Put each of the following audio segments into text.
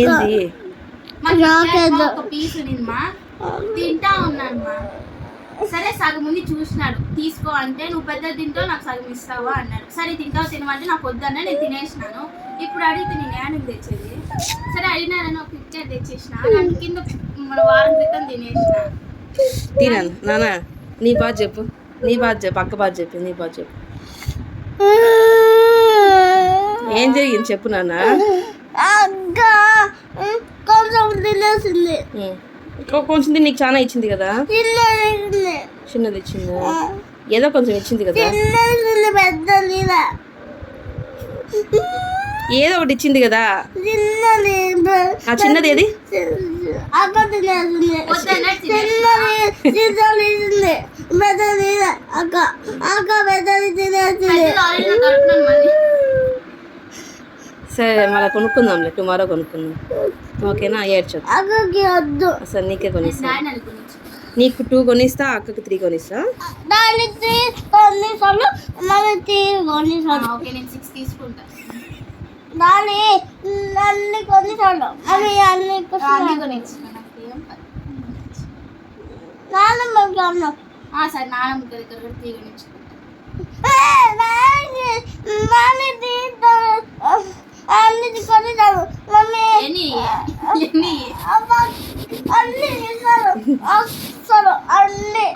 ఏంది? పీస్ ఉంది మా తింటా ఉన్నాను మా సరే సగం ఉంది చూసినాడు. తీసుకో అంటే నువ్వు పెద్ద తింటావు నాకు సగం ఇస్తావా అన్నాడు. సరే తింటావు తినమంటే నాకు వద్దన్నా నేను తినేసినాను. ఇప్పుడు అడిగితే నేను యానికి తెచ్చేది? సరే అడిగినారని ఒక పిక్చర్ తెచ్చేసిన. దాని కింద మన వారం క్రితం తినేసిన. తినాను. నాన్న నీ బాధ చెప్పు. నీ బాధ చెప్పు. అక్క బాధ చెప్పు నీ బాధ చెప్పు. ఏం జరిగింది చెప్పు నాన్న? కొంచెం తినేసింది. కొంచెం తిని నీకు చాలా ఇచ్చింది కదా? చిన్నది ఇచ్చింది? ఏదో కొంచెం ఇచ్చింది కదా? ఏదో ఒకటి ఇచ్చింది కదా? చిన్నది ఆ చిన్నది ఏది? అక్క అక్క. పెద్దది తినేసింది పెద్దది ఆల్రెడీ నాకు కడుపున్నాను మళ్ళీ సరే మళ్ళీ కొనుక్కుందాంలే. టుమారో కొనుక్కుందాం. ఓకేనా? ఏడ్చొద్దు. అసలు నీకే కొనిస్తా. నీకు టూ కొనిస్తా అక్కకి త్రీ కొనిస్తా? దాన్ని తీ కొన్నిసార్లు మన తీ కొన్నిసార్లు అన్ని. అన్ని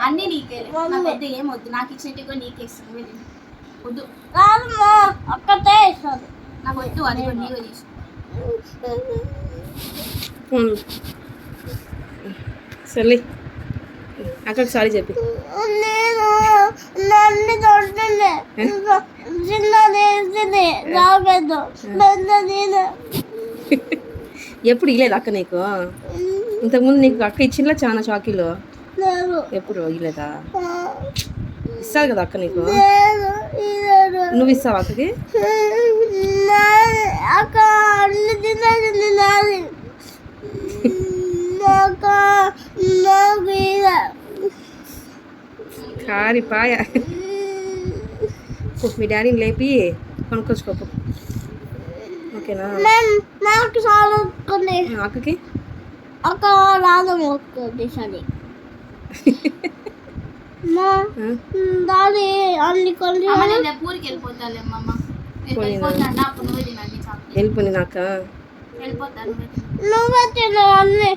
అన్ని. నీకే. వద్దు ఏం వద్దు. నాకు ఇచ్చినట్టు కూడా నీకే ఇస్తాను. వద్దు. ఒక్కటే ఇస్తారు నాకు వద్దు. అది కూడా నీకు. సర్లే. అక్కడికి సారీ చెప్పి. నేను నన్ను పెద్ద నేను. ఎప్పుడు ఇలేదు అక్క నీకు? ఇంతకుముందు నీకు అక్క ఇచ్చిందా చాలా చాకీలు ఎప్పుడు ఇలేదా ఇస్తారు కదా అక్క నీకు? నువ్వు ఇస్తావా అక్కకి? అక్క అన్ని కారి పాయ. మీ డాడీని లేపి కొనుక్కొచ్చుకోపు ఓకేనా? నాకు చాలా అక్కకి అక్క రాదు మొక్కుంది సరే? దాని అన్ని కొన్ని వెళ్ళిపోతాలే వెళ్ళిపోయి నాక నువ్వే తిను. అన్ని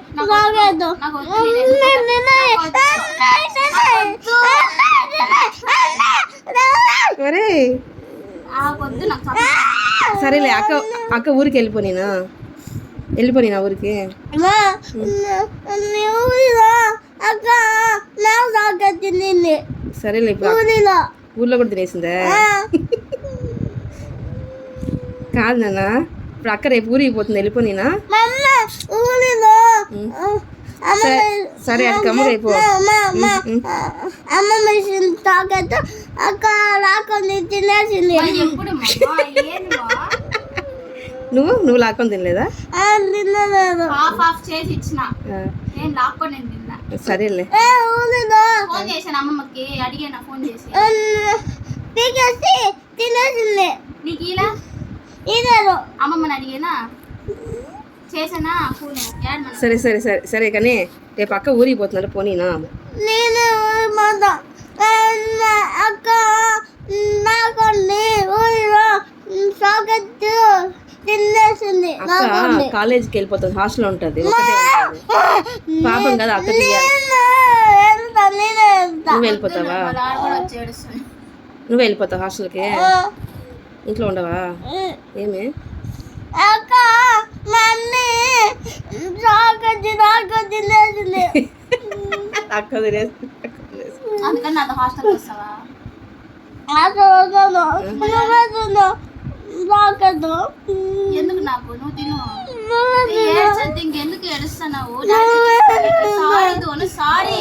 సరేలే అక్క అక్క ఊరికి వెళ్ళిపోయినా వెళ్ళిపోయినా ఊరికి అక్క నాకు దాకా తినింది సరేలే ఇప్పుడు అక్క- ఊరిలో ఊర్లో కూడా తినేసిందా కాదు నాన్న ఇప్పుడు అక్క రేపు ఊరికి పోతుంది వెళ్ళిపోయినా మమ్మ ఊరిలో అమ్మ సరే సరే అక్క అమ్మ రేపు అమ్మ మిషన్ తాకట్టు అక్క రాకొని తినేసింది? నువ్వు? నువ్వు లాక్కొని తినలేదా? ఆ, తినలేదు. హాఫ్ హాఫ్ చేసి ఇచ్చిన. నేను లాక్కొని నేను తిన్నా. సరేలే. ఫోన్ చేశాను అమ్మమ్మకి అడిగాను ఫోన్ చేసి. తినేసింది. నీకు ఇలా? ఇదేదో. అమ్మమ్మని అడిగానా చేసానా ఫోన్ యాడ్ మన సరే సరే సరే సరే కానీ రేపు అక్క ఊరికి పోతున్నారు పోనీనా అక్క నాకండి ఊరిలో తినేసింది. కాలేజీకి వెళ్ళిపోతుంది హాస్టల్ ఉంటుంది ఒకటే ఉంటుంది. పాపం కదా అక్క నువ్వు వెళ్ళిపోతావా? నువ్వు వెళ్ళిపోతావు హాస్టల్కి? ఇంట్లో ఉండవా? ఏమి? అక్క అక్క. అందుకని నాతో హాస్టల్ వస్తావా? ఎందుకు నాకు? నువ్వు తిను. నువ్వు ఏడ్చొద్దు ఇంకెందుకు ఏడుస్తున్నావు? సారీ దోను సారీ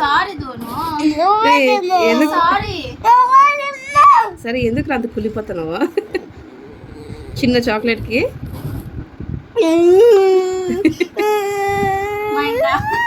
సారీ. దోను ఏయ్, ఎందుకు? సారీ. సరే ఎందుకు అంత కుళ్ళిపోతున్నావు? చిన్న చాక్లెట్కి? మా ఇంకా